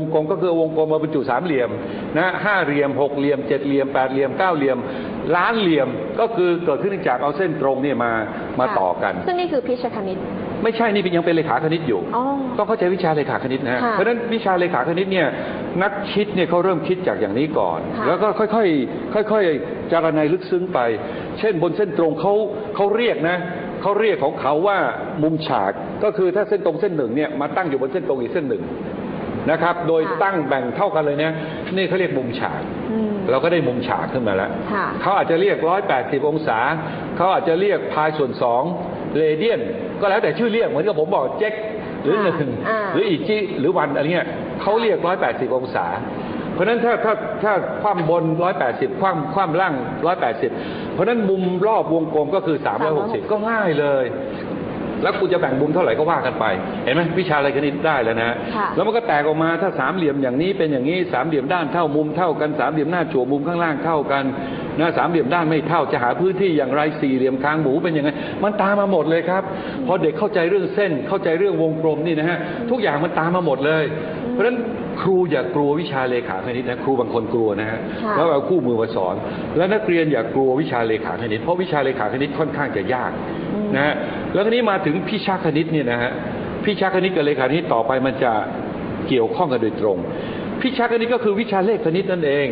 วงกลมก็คือวงกลมมาบรรจุสามเหลี่ยมนะห้าเหลี่ยมหกเหลี่ยมเจ็ดเหลี่ยมแปดเหลี่ยมเก้าเหลี่ยมล้านเหลี่ยมก็คือเกิดขึ้นจากเอาเส้นตรงเนี่ยมามาค่ะต่อกัน ซึ่งนี่คือพิชคณิต ไม่ใช่นี่เป็นยังเป็นเลขาคณิตอยู่อ๋อต้องเข้าใจวิชาเลขาคณิตนะฮะค่ะเพราะฉะนั้นวิชาเลขาคณิตเนี่ยนักคิดเนี่ยเขาเริ่มคิดจากอย่างนี้ก่อนค่ะแล้วก็ค่อยๆค่อยๆจารณัยลึกซึ้งไป เช่นบนเส้นตรงเขาเขาเรียกนะเขาเรียกของเขาว่ามุมฉากก็คือถ้าเส้นตรงเส้นหนึ่งเนี่ยมาตั้งอยู่บนเส้นตรงอีกเส้นหนึ่ง นะครับ โดยค่ะตั้งแบ่งเท่ากันเลยนะนี่เขาเรียกมุมฉากอืมเราก็ได้มุมฉากขึ้นมาแล้วค่ะเขาอาจจะเรียก 180 องศา เขาอาจจะเรียกพายส่วน2เรเดียน ก็แล้วแต่ชื่อเรียกเหมือนกับผมบอกเจ็กหรือหค่ะนึ่งอ่าหรืออีจิหรือวันอะไรเงี้ยเขาเรียก 180 องศา เพราะฉะนั้นถ้าถ้าถ้าคว่ำบน 180 คว่ำคว่ำล่าง 180 เพราะฉะนั้นมุมรอบวงกลมก็คือ 360 ก็ง่ายเลย แล้วคุณจะแบ่งมุมเท่าไหร่ก็ว่ากันไป เห็นไหมวิชาอะไรคณิตได้แล้วนะค่ะแล้วมันก็แตกออกมาถ้าสามเหลี่ยมอย่างนี้เป็นอย่างนี้สามเหลี่ยมด้านเท่ามุมเท่ากันสามเหลี่ยมหน้าจั่วมุมข้างล่างเท่ากันนะสามเหลี่ยมด้านไม่เท่าจะหาพื้นที่อย่างไรสี่เหลี่ยมคางหมูเป็นยังไงมันตามมาหมดเลยครับพอเด็กเข้าใจเรื่องเส้นเข้าใจเรื่องวงกลมนี่นะฮะทุกอย่างมันตามมาหมดเลย เพราะฉะนั้น ครูอย่ากลัววิชาเลขาคณิตนะครูบางคนกลัวนะฮะค่ะแล้วเอาคู่มือมาสอน และนักเรียนอย่ากลัววิชาเลขาคณิต เพราะวิชาเลขาคณิตค่อนข้างจะยากนะฮะแล้วทีนี้มาถึงพิชาคณิตเนี่ยนะฮะพิชาคณิตกับเลขาคณิตต่อไปมันจะเกี่ยวข้องกันโดยตรง พิชาคณิตก็คือวิชาเลขคณิตนั่นเอง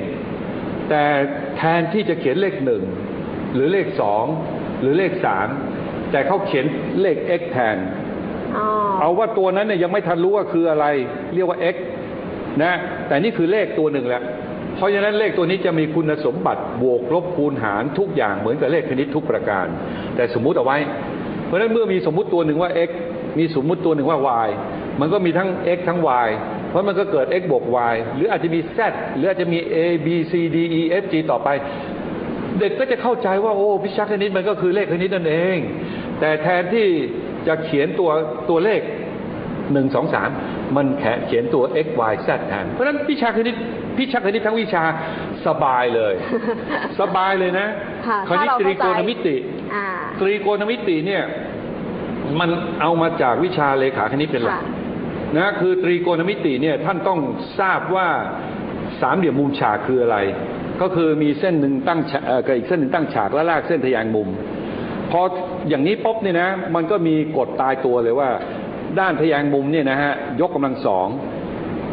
แต่แทนที่จะเขียนเลขหนึ่งหรือเลขสองหรือเลขสามแต่เขาเขียนเลข x แทนอ๋อเอาว่าตัวนั้นเนี่ยยังไม่ทันรู้ว่าคืออะไร เรียกว่า x นะแต่นี่คือเลขตัวหนึ่งแหละเพราะฉะนั้นเลขตัวนี้จะมีคุณสมบัติบวกลบคูณหารทุกอย่างเหมือนกับเลขคณิตทุกประการ แต่สมมุติเอาไว้ เพราะฉะนั้นเมื่อมีสมมุติตัวหนึ่งว่า x มีสมมุติตัวหนึ่งว่า y มันก็มีทั้ง x ทั้ง y เพราะมันก็เกิด x บวก y หรืออาจจะมี z หรืออาจจะมี a b c d e f g ต่อไป เด็กก็จะเข้าใจว่าโอ้วิชาคณิตมันก็คือเลขคณิตนั่นเอง แต่แทนที่จะเขียนตัวตัวเลขหนึ่งสองสาม มันแค่เขียนตัว x y z แทน เพราะฉะนั้นวิชาคณิตวิชาคณิตทั้งวิชาสบายเลย สบายเลยนะค่ะคณิตถ้าเราตรีโกณเข้าใจมิติอ่าตรีโกณมิติเนี่ย มันเอามาจากวิชาเลขาคณิตเป็นหลักค่ะนะคือตรีโกณมิติเนี่ยท่านต้องทราบว่าสามเหลี่ยมมุมฉากคืออะไร ก็คือมีเส้นหนึ่งตั้งฉากเอ่อกับอีกเส้นหนึ่งตั้งฉากและลากเส้นทะแยงมุมพออย่างนี้ปุ๊บเนี่ยนะ มันก็มีกฎตายตัวเลยว่า ด้านทะแยงมุมเนี่ยนะฮะยกกำลังสอง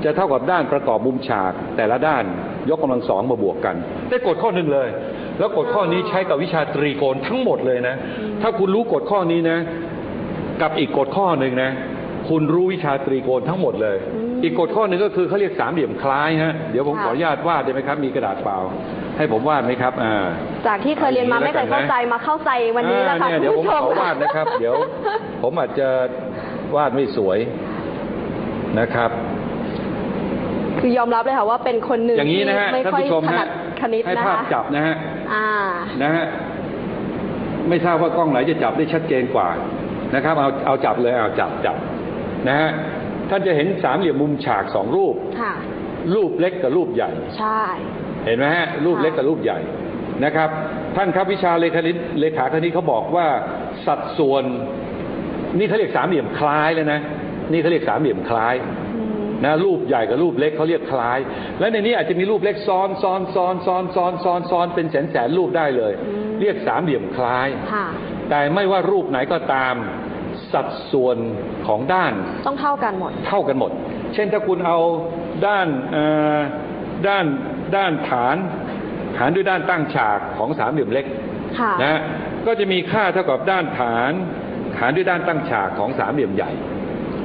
จะเท่ากับด้านประกอบมุมฉาก แต่ละด้านยกกำลังสองมาบวกกัน ได้กฎข้อหนึ่งเลย แล้วกฎข้อนี้ใช้กับวิชาตรีโกณทั้งหมดเลยนะ ถ้าคุณรู้กฎข้อนี้นะ กับอีกกฎข้อหนึ่งนะ คุณรู้วิชาตรีโกณทั้งหมดเลยอืมอีกกฎข้อหนึ่งก็คือเขาเรียกสามเหลี่ยมคล้ายฮะเดี๋ยวผมค่ะขออนุญาตวาดได้ไหมครับ มีกระดาษเปล่า ให้ผมวาดไหมครับอ่าจากที่เคยเรียนมาไม่เคยเข้าใจมาเข้าใจวันนี้แล้วค่ะอ่าคุเนี่ยณเดี๋ยวผมผู้ชขมอวาดนะครับ เดี๋ยว ผมอาจจะ วาดไม่สวยนะครับ คือยอมรับเลยค่ะว่าเป็นคนหนึ่งอย่างนี้ที่นะฮะไม่ท่านค่อยผู้ชมถนัฮะดคณิตให้นะภาพคะจับนะฮะอ่านะฮะไม่ทราบว่ากล้องไหนจะจับได้ชัดเจนกว่านะครับ เอาเอาจับเลยเอาจับจับนะฮะท่านจะเห็นสามเหลี่ยมมุมฉากสองรูปค่ะรูปเล็กกับรูปใหญ่ ใช่ เห็นไหมฮะรูปเล็กกับรูปใหญ่นะครับ ท่านครับวิชาเลขาคณิตเลขาคณิตเขาบอกว่าสัดส่วน นี่เขาเรียกสามเหลี่ยมคล้ายแล้วนะนี่เขาเรียกสามเหลี่ยมคล้ายอืมนะรูปใหญ่กับรูปเล็กเขาเรียกคล้าย และในนี้อาจจะมีรูปเล็กซ้อนซ้อนซ้อนซ้อนซ้อนซ้อนซ้อนเป็นแสนแสนรูปได้เลย เรียกสามเหลี่ยมคล้ายค่ะแต่ไม่ว่ารูปไหนก็ตามสัดส่วนของด้านต้องเท่ากันหมด เท่ากันหมด เช่นถ้าคุณเอาด้านเอ่อด้านด้านฐาน หารด้วยด้านตั้งฉากของสามเหลี่ยมเล็กค่ะนะฮะก็จะมีค่าเท่ากับด้านฐาน หารด้วยด้านตั้งฉากของสามเหลี่ยมใหญ่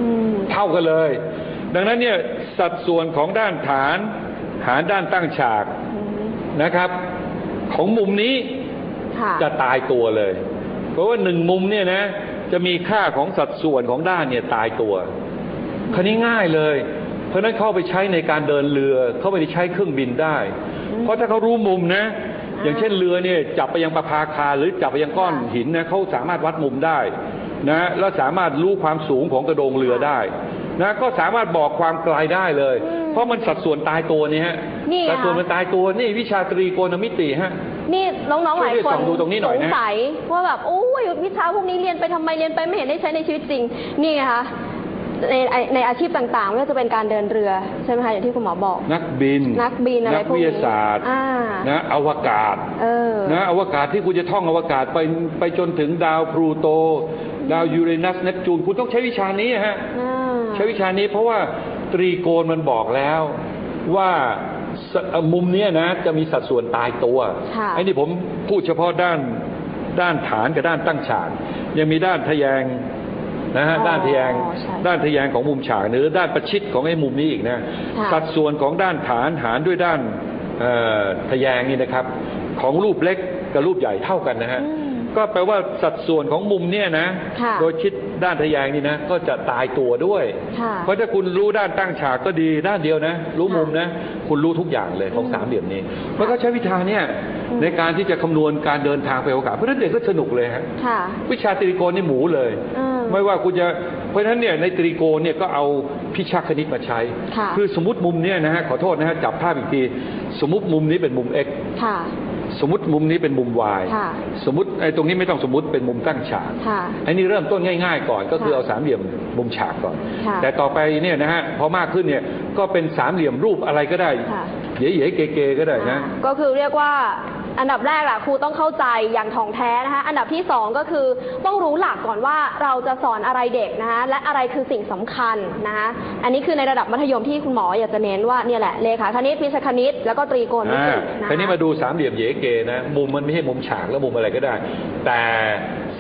อืมเท่ากันเลย ดังนั้นเนี่ยสัดส่วนของด้านฐานหารด้านตั้งฉากอืมนะครับ ของมุมนี้ค่ะจะตายตัวเลย เพราะว่าหนึ่งมุมเนี่ยนะ จะมีค่าของสัดส่วนของด้านเนี่ยตายตัวคราวนี้ง่ายเลย เพราะฉะนั้นเข้าไปใช้ในการเดินเรือ เข้าไปใช้เครื่องบินได้ เพราะถ้าเขารู้มุมนะ อย่างเช่นเรือเนี่ยจับไปยังประภาคารหรือจับไปยังก้อนหินนะเขาสามารถวัดมุมได้ นะแล้วสามารถรู้ความสูงของกระโดงเรือได้นะก็สามารถบอกความไกลได้เลย เพราะมันสัดส่วนตายตัวนี่ฮะนี่ไงสัดส่วนมันตายตัวนี่วิชาตรีโกณมิติฮะนี่น้องๆหลายช่วยคนส่องดูตรงนี้หน่อยนะสงสัยว่าแบบโอ้ยวิชาพวกนี้เรียนไปทำไมเรียนไปไม่เห็นได้ใช้ในชีวิตจริง นี่ไงคะในในอาชีพต่างๆไม่ว่าจะเป็นการเดินเรือใช่ไหมคะอย่างที่คุณหมอบอก นักบิน นักบินอะไรนักพวกวินี้ทยาศาสตร์อ่านะอวกาศเออนะอวกาศที่คุณจะท่องอวกาศไปไปจนถึงดาวพลูโต ดาวยูเรนัสเนปจูนคุณต้องใช้วิชานี้ฮะอ่าใช้วิชานี้เพราะว่าตรีโกณมันบอกแล้วว่าสเอ่อมุมเนี้ยนะ จะมีสัดส่วนตายตัวค่ะไอ้นี่ผมพูดเฉพาะด้านด้านฐานกับด้านตั้งฉากยังมีด้านทะแยงนะฮะอ๋อด้านทะแยงใช่ด้านทะแยงของมุมฉากหรือด้านประชิดของไอ้มุมนี้อีกนะค่ะสัดส่วนของด้านฐานหารด้วยด้านเอ่อทะแยงนี่นะครับ ของรูปเล็กกับรูปใหญ่เท่ากันนะฮะอืม ก็แปลว่าสัดส่วนของมุมเนี่ยนะค่ะโดยชิดด้านทะแยงนี่นะ ก็จะตายตัวด้วยค่ะเพราะถ้าคุณรู้ด้านตั้งฉากก็ดีด้านเดียวนะ รู้มุมนะ คุณรู้ทุกอย่างเลยของอืมสามเหลี่ยมนี้มันก็ใช้วิชาเนี่ยอืมในการที่จะคำนวณการเดินทางไปโอกาสเพราะฉะนั้นเด็กก็สนุกเลยฮะค่ะวิชาตรีโกณนี่หมูเลยอืมไม่ว่าคุณจะเพราะฉะนั้นเนี่ยในตรีโกณเนี่ยก็เอาพิชาคณิตมาใช้ค่ะอสมมติมุมเนี่ยนะฮะขอโทษนะฮะจับภาพอีกทีสมมติมุมนี้เป็นมุม x ค่ะ สมมติมุมนี้เป็นมุม y ค่ะสมมติไอ้ตรงนี้ไม่ต้องสมมติเป็นมุมตั้งฉากค่ะไอ้นี่เริ่มต้นง่าย ๆ ก่อนก็คือค่ะเอาสามเหลี่ยมมุมฉากก่อนค่ะแต่ต่อไปเนี่ยนะฮะพอมากขึ้นเนี่ยก็เป็นสามเหลี่ยมรูปอะไรก็ได้ค่ะเก๋ๆเก๋ๆก็ได้นะก็คือเรียกว่า อันดับแรกอะครูต้องเข้าใจอย่างถ่องแท้นะคะ อันดับที่สองก็คือต้องรู้หลักก่อนว่าเราจะสอนอะไรเด็กนะคะและอะไรคือสิ่งสำคัญนะคะอันนี้คือในระดับมัธยมที่คุณหมออยากจะเน้นว่าเนี่ยแหละเลขาคณิตพิเศษคณิต แล้วก็ตรีโกณมิอ่าตินะคะทีนี้มาดูสามเหลี่ยมเก๋เกนะ มุมมันไม่ใช่มุมฉากแล้วมุมอะไรก็ได้ แต่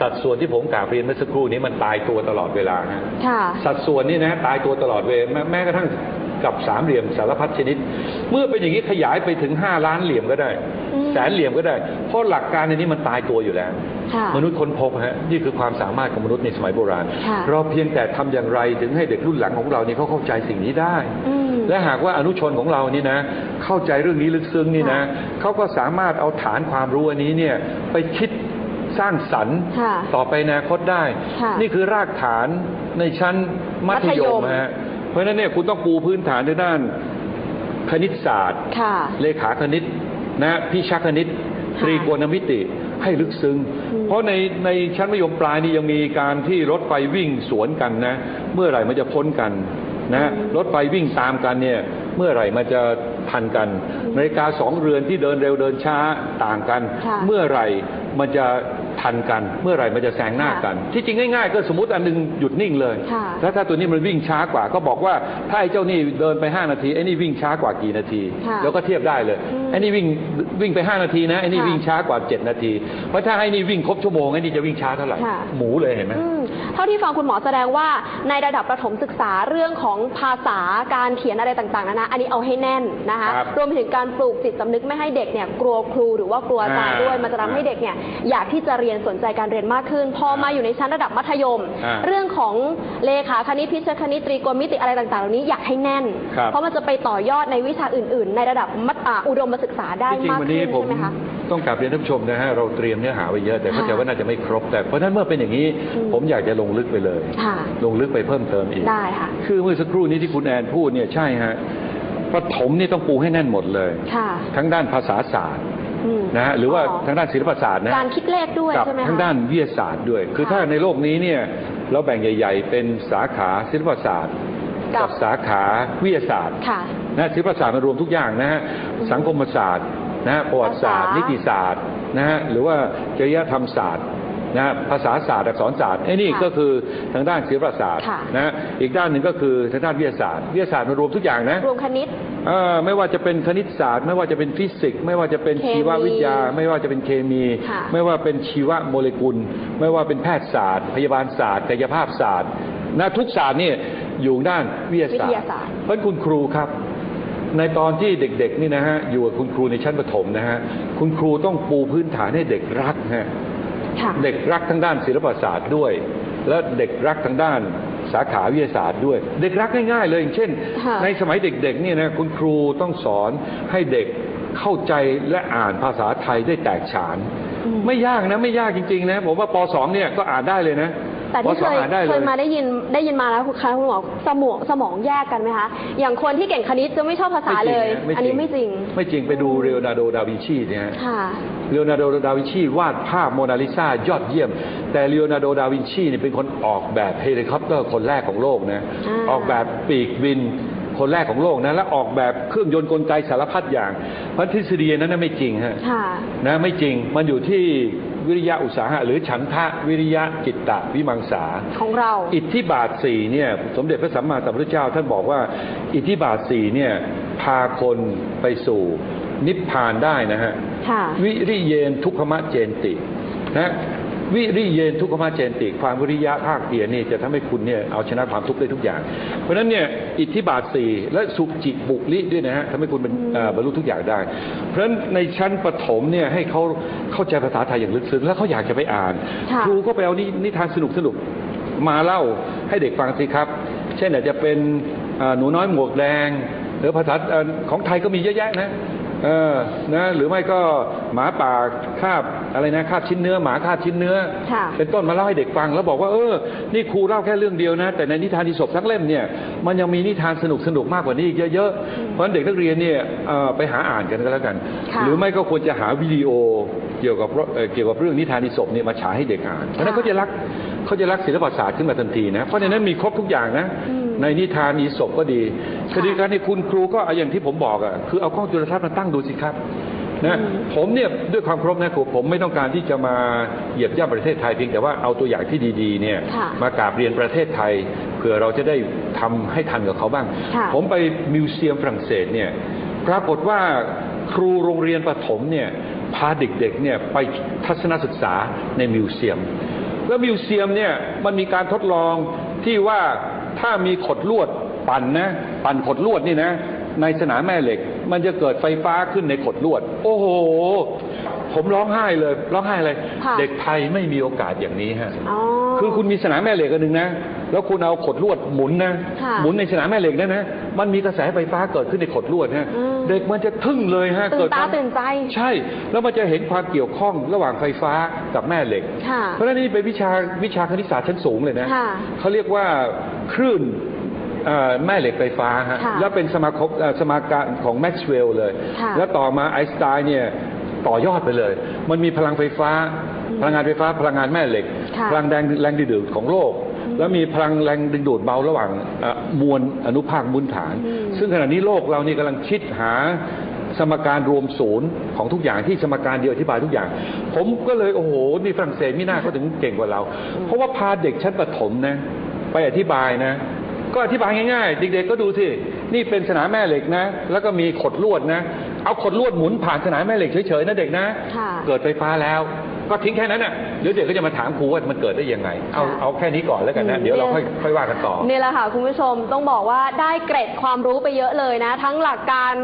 สัดส่วนที่ผมกล่าวเรียนเมื่อสักครู่นี้มันตายตัวตลอดเวลาฮะค่ะสัดส่วนนี่นะตายตัวตลอดเวลาแม้แม้กระทั่ง กับสามเหลี่ยมสารพัดชนิด เมื่อเป็นอย่างนี้ขยายไปถึงห้าล้านเหลี่ยมก็ได้อืมแสนเหลี่ยมก็ได้ เพราะหลักการในนี้มันตายตัวอยู่แล้วค่ะมนุษย์ค้นพบฮะนี่คือความสามารถของมนุษย์ในสมัยโบราณค่ะเราเพียงแต่ทำอย่างไรถึงให้เด็กรุ่นหลังของเรานี่เขาเข้าใจสิ่งนี้ได้อืมและหากว่าอนุชนของเรานี่นะ เข้าใจเรื่องนี้ลึกซึ้งนี่นะค่ะเขาก็สามารถเอาฐานความรู้อันนี้เนี่ยไปคิดสร้างสรรค์ค่ะต่อไปในอนาคตได้ค่ะนี่คือรากฐานในชั้นมัธมัธยยมมฮะ เพราะฉะนั้นเนี่ยคุณต้องปูพื้นฐานในด้านคณิตศาสตร์ค่ะเลขาคณิตนะพิชาคณิตค่ะตรีโกณมิติให้ลึกซึ้งอืมเพราะในในชั้นมัธยมปลายนี่ยังมีการที่รถไฟวิ่งสวนกันนะ เมื่อไหร่มันจะพ้นกันนะรถไฟวิ่งตามกันเนี่ยเมื่อไหร่มันจะทันกันนาฬิกาสองเรือนที่เดินเร็วเดินช้าต่างกันค่ะเมื่อไหร่มันจะ ทันกัน เมื่อไหร่มันจะแซงหน้ากัน ที่จริงง่ายๆ ก็สมมติอันหนึงหยุดนิ่งเลยค่ะแล้วถ้าตัวนี้มันวิ่งช้ากว่าก็บอกว่าถ้าไอ้เจ้านี่เดินไป 5 นาทีไอ้นี่วิ่งช้ากว่ากี่นาทีค่ะแล้วก็เทียบได้เลยอืมไอ้นี่วิ่งวิ่งไป 5 นาทีนะไอ้นี่ค่ะวิ่งช้ากว่า 7 นาทีเพราะถ้าไอ้นี่วิ่งครบชั่วโมงไอ้นี่จะวิ่งช้าเท่าไหร่ค่ะหมูเลยเห็นไหมอืม เท่าที่ฟังคุณหมอแสดงว่าในระดับประถมศึกษาเรื่องของภาษาการเขียนอะไรต่างๆนะนะอันนี้เอาให้แน่นนะคะ ครับรวมไปถึงการปลูกจิตสำนึกไม่ให้เด็กเนี่ยกลัวครูหรือว่ากลัวอาจารย์อ่าด้วยมันจะทำให้เด็กเนี่ยอยากที่จะเรียนสนใจการเรียนมากขึ้น พอมาอยู่ในชั้นระดับมัธยม อ่าเรื่องของเลขาคณิตพิเศษคณิตตรีโกณมิติอะไรต่างๆเหล่านี้อยากให้แน่น ครับ เพราะมันจะไปต่อยอดในวิชาอื่น ๆ ในระดับมัธอ่าอุดมศึกษาได้ที่จริงมากวันขึ้นี้นผมใช่ไหมคะ ต้องกลับเรียนท่านผู้ชมนะฮะเราเตรียมเนื้อหาไว้เยอะแต่เข้าใจค่ะว่าน่าจะไม่ครบ แต่เพราะฉะนั้นเมื่อเป็นอย่างนี้อืมผมอยากจะลงลึกไปเลย ค่ะลงลึกไปเพิ่มเติมอีกได้ค่ะคือเมื่อสักครู่นี้ที่คุณแอนพูดเนี่ยใช่ฮะประถมนี่ต้องปูให้แน่นหมดเลย ค่ะทั้งด้านภาษาศาสตร์อืมนะฮะหรือว่าอ๋อทางด้านศิลปศาสตร์นะการคิดเลขด้วยกับใช่ไหมคะ ทางด้านวิทยาศาสตร์ด้วย คือค่ะถ้าในโลกนี้เนี่ยเราแบ่งใหญ่ ๆ เป็นสาขาศิลปศาสตร์ กับ กับสาขาวิทยาศาสตร์ ค่ะ นะศิลปศาสตร์มันรวมทุกอย่างนะฮะอืมสังคมศาสตร์ นะฮะประวัติศาสตร์ภาษานินิติศาสตร์นะฮะหรือว่าจริยธรรมศาสตร์นะฮะภาษาศาสตร์อักษรศาสตร์ไอ้นี่ค่ะก็คือทางด้านศิลปศาสตร์ค่ะนะฮะอีกด้านหนึ่งก็คือทางด้านวิทยาศาสตร์วิทยาศาสตร์มันรวมทุกอย่างนะรวมคณิตเอ่อไม่ว่าจะเป็นคณิตศาสตร์ ไม่ว่าจะเป็นฟิสิกส์ไม่ว่าจะเป็นเคมีชีววิทยา ไม่ว่าจะเป็นเคมีค่ะไม่ว่าเป็นชีวโมเลกุล ไม่ว่าเป็นแพทยศาสตร์ พยาบาลศาสตร์กายภาพศาสตร์นะทุกศาสตร์เนี่ยอยู่ด้านวิทยาศาสตวิทร์ยาศาสตร์เพราะฉะนั้นคุณครูครับ ในตอนที่เด็กๆนี่นะฮะอยู่กับคุณครูในชั้นประถมนะฮะคุณครูต้องปูพื้นฐานให้เด็กรักฮะค่ะเด็กรักทั้งด้านศิลปศาสตร์ด้วย และเด็กรักทางด้านสาขาวิทยาศาสตร์ด้วย เด็กรักง่ายๆเลยอย่างเช่นค่ะในสมัยเด็กๆเนี่ยนะคุณครูต้องสอนให้เด็กเข้าใจและอ่านภาษาไทยได้แตกฉานอืมไม่ยากนะไม่ยากจริงๆนะผมว่าป .2 เนี่ยก็อ่านได้เลยนะ แต่ปที่เค .2 ยอ่านได้เลเคยยมาได้ยินได้ยินมาแล้วคุณคะคุณหมอสมองสมองแยกกันไหมคะ อย่างคนที่เก่งคณิตจะไม่ชอบภาษาเลย ไม่จริงนะอันนี้ไม่จริง ไม่จริงไปดูเรโอนาร์โดดาวินชีเนี่ยฮะ ค่ะ เลโอนาร์โด ดาวินชี วาดภาพโมนาลิซายอดเยี่ยม แต่เลโอนาร์โด ดาวินชีเนี่ยเป็นคนออกแบบเฮลิคอปเตอร์คนแรกของโลกนะอ่า ออกแบบปีกบินคนแรกของโลกนะและออกแบบเครื่องยนต์กลไกสารพัดอย่างเพราะทฤษฎีนั้นนะไม่จริงฮะค่ะ นะไม่จริงมันอยู่ที่ วิริยะอุตสาหะหรือฉันทะวิริยะจิตตะวิมังสาของเรา อิทธิบาทสี่เนี่ยสมเด็จพระสัมมาสัมพุทธเจ้า ท่านบอกว่าอิทธิบาทสี่เนี่ยพาคนไปสู่นิพพานได้นะฮะค่ะวิริเยนทุกขมะเจนตินะ วิริเยนทุกขมะเจนติ ความวิริยะภาคเพียรนี่จะทำให้คุณเนี่ยเอาชนะความทุกข์ได้ทุกอย่าง เพราะฉะนั้นเนี่ยอิทธิบาทสี่และสุจิบุริด้วยนะฮะทำให้คุณเป็นเอ่อบรรลุทุกอย่างได้ เพราะฉะนั้นในชั้นประถมเนี่ยให้เขาเข้าใจภาษาไทยอย่างลึกซึ้งแล้วเขาอยากจะไปอ่านค่ะครูก็ไปเอานินิทานสนุกสนุกๆมาเล่าให้เด็กฟังสิครับ เช่นอาจจะเป็นเอ่อหนูน้อยหมวกแดงหรือภาษาเอ่อของไทยก็มีเยอะแยะนะ เออนะหรือไม่ก็หมาป่าคาบอะไรนะคาบชิ้นเนื้อหมาคาบชิ้นเนื้อค่ะเป็นต้นมาเล่าให้เด็กฟังแล้วบอกว่าเออนี่ครูเล่าแค่เรื่องเดียวนะ แต่ในนิทานอิศบทั้งเล่มเนี่ยมันยังมีนิทานสนุกสนุกๆมากกว่านี้อีกเยอะๆเพราะฉะนั้นเด็กนักเรียนเนี่ยเอ่อไปหาอ่านกันก็แล้วกันค่ะหรือไม่ก็ควรจะหาวิดีโอเกี่ยวกับเรื่องเอ่อเกี่ยวกับเรื่องนิทานอิศบเนี่ยมาฉายให้เด็กอ่านเพราะฉะนั้นเขาจะรักเขาจะรักศิลปศาสตร์ขึ้นมาทันทีนะเพราะในนั้นมีครบทุกอย่างนะอืม ในนิทานอีสบก็ดีค่ะคดีการในคุณครูก็เอาอย่างที่ผมบอกอะคือเอากล้องจุลทรรศน์มาตั้งดูสิครับนะอืมผมเนี่ยด้วยความเคารพนะครูผมไม่ต้องการที่จะมาเหยียบย่ำประเทศไทยเพียงแต่ว่าเอาตัวอย่างที่ดีๆเนี่ยค่ะมากราบเรียนประเทศไทยเผื่อเราจะได้ทำให้ทันกับเขาบ้างค่ะผมไปมิวเซียมฝรั่งเศสเนี่ยปรากฏว่าครูโรงเรียนประถมเนี่ยพาเด็กๆเนี่ยไปทัศนศึกษาในมิวเซียม แล้วมิวเซียมเนี่ยมันมีการทดลองที่ว่า ถ้ามีขดลวดปั่นนะ ปั่นขดลวดนี่นะ ในสนามแม่เหล็ก มันจะเกิดไฟฟ้าขึ้นในขดลวด โอ้โห ผมร้องไห้เลยร้องไห้เลยค่ะเด็กไทยไม่มีโอกาสอย่างนี้ฮะอ๋อคือคุณมีสนามแม่เหล็กอันหนึ่งนะ แล้วคุณเอาขดลวดหมุนนะค่ะหมุนในสนามแม่เหล็กนั่นนะ มันมีกระแสไฟฟ้าเกิดขึ้นในขดลวดฮะอืมเด็กมันจะทึ่งเลยฮะตื่นเกิดตาความตื่นใจใช่ แล้วมันจะเห็นความเกี่ยวข้องระหว่างไฟฟ้ากับแม่เหล็กค่ะเพราะฉะนั้นนี่เป็นวิชาวิชาคณิตศาสตร์ชั้นสูงเลยนะค่ะเขาเรียกว่าคลื่นเอ่อแม่เหล็กไฟฟ้าฮะค่ะแล้วเป็นสมาคมเอ่อสมาการของแม็กซ์เวลล์เลยค่ะแล้วต่อมาไอน์สไตน์เนี่ยต่อยอดไปเลย มันมีพลังไฟฟ้า พลังงานไฟฟ้า พลังงานแม่เหล็กค่ะพลังแรงแรงดึงดูดของโลก แล้วมีพลังแรงดึงดูดเบาระหว่างเอ่อมวลอนุภาคมูลฐานอืมซึ่งขณะนี้โลกเรานี่กำลังคิดหาสมการรวมศูนย์ของทุกอย่างที่สมการเดียวอธิบายทุกอย่าง ผมก็เลยโอ้โหนี่ฝรั่งเศสมิน่าเขาถึงเก่งกว่าเรา เพราะว่าพาเด็กชั้นประถมนะ ไปอธิบายนะ ก็อธิบายง่ายๆ เด็กๆก็ดูสินี่เป็นสนามแม่เหล็กนะ แล้วก็มีขดลวดนะ เอาขดลวดหมุนผ่านสนามแม่เหล็กเฉยๆนะเด็กนะค่ะเกิดไฟฟ้าแล้ว ก็ทิ้งแค่นั้นอะเดี๋ยวเด็กก็จะมาถามครูว่ามันเกิดได้ยังไง เอาค่ะเอาแค่นี้ก่อนแล้วกันนะอืมเดี๋ยวเราเนี่ยค่อยค่อยว่ากันต่อนี่แหละค่ะคุณผู้ชมต้องบอกว่าได้เกร็ดความรู้ไปเยอะเลยนะ ทั้งหลักการ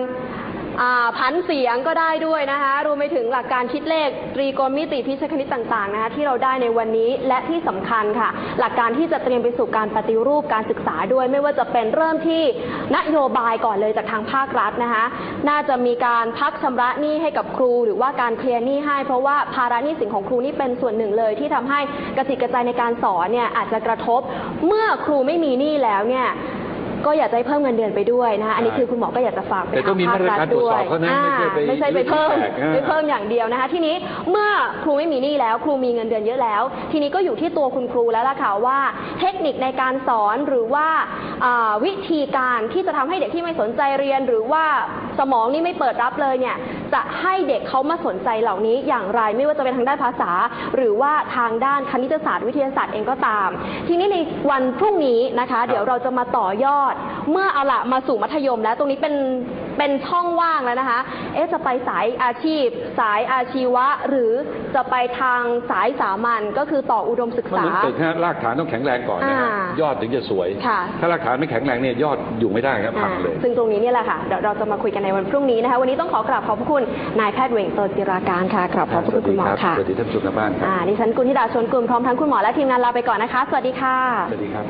อ่าพันเสียงก็ได้ด้วยนะคะรวมไปถึงหลักการคิดเลขตรีโกณมิติพิชคณิตต่างๆนะคะที่เราได้ในวันนี้และที่สำคัญค่ะ หลักการที่จะเตรียมไปสู่การปฏิรูปการศึกษาด้วย ไม่ว่าจะเป็นเริ่มที่นโยบายก่อนเลยจากทางภาครัฐนะคะ น่าจะมีการพักชำระหนี้ให้กับครู หรือว่าการเคลียร์หนี้ให้ เพราะว่าภาระหนี้สินของครูนี่เป็นส่วนหนึ่งเลย ที่ทำให้กระจิตกระจายในการสอนเนี่ยอาจจะกระทบ เมื่อครูไม่มีหนี้แล้วเนี่ย ก็อยากจะให้เพิ่มเงินเดือนไปด้วยนะคะอันนี้คือคุณหมอก็อยากจะฝากไปแต่ต้องมีทภคมาตรการตรวจสอบเขานะอ่ไม่ใช่ไปไม่ใช่ไปเพิ่มแจกอ่า ไปเพิ่มอย่างเดียวนะคะ ทีนี้เมื่อครูไม่มีหนี้แล้ว ครูมีเงินเดือนเยอะแล้ว ทีนี้ก็อยู่ที่ตัวคุณครูแล้วล่ะค่ะว่า เทคนิคในการสอนหรือว่าอ่าวิธีการที่จะทำให้เด็กที่ไม่สนใจเรียน หรือว่า สมองนี่ไม่เปิดรับเลยเนี่ยจะให้เด็กเขามาสนใจเหล่านี้อย่างไรไม่ว่าจะเป็นทางด้านภาษา หรือว่าทางด้านคณิตศาสตร์วิทยาศาสตร์เองก็ตาม ทีนี้ในวันพรุ่งนี้นะคะ เดี๋ยวเราจะมาต่อยอด เมื่อเอาละมาสู่มัธยมแล้วตรงนี้เป็น เป็นช่องว่างแล้วนะคะ เอ๊ะจะไปสายอาชีพ สายอาชีวะ หรือจะไปทางสายสามัญก็คือต่ออุดมศึกมันษา เหมือนตึกฮะรากฐานต้องแข็งแรงก่อนนะฮะอ่ายอดถึงจะสวย ค่ะ ถ้ารากฐานไม่แข็งแรงเนี่ยยอดอยู่ไม่ได้ครับพังเลยอ่าซึ่งตรงนี้เนี่ยแหละค่ะเดี๋ยวเราจะมาคุยกันในวันพรุ่งนี้นะคะ วันนี้ต้องขอกราบขอบพระคุณนายแพทย์เหวงโตจิราการค่ะกราบขอบพระคุณคุณหมอค่ะสวัสดีท่านผู้ชมทางบ้านครับ อ่าดิฉันกุลธิดาชวนกลุ่มพร้อมทั้งคุณหมอและทีมงานลาไปก่อนนะคะ สวัสดีค่ะ สวัสดีครับ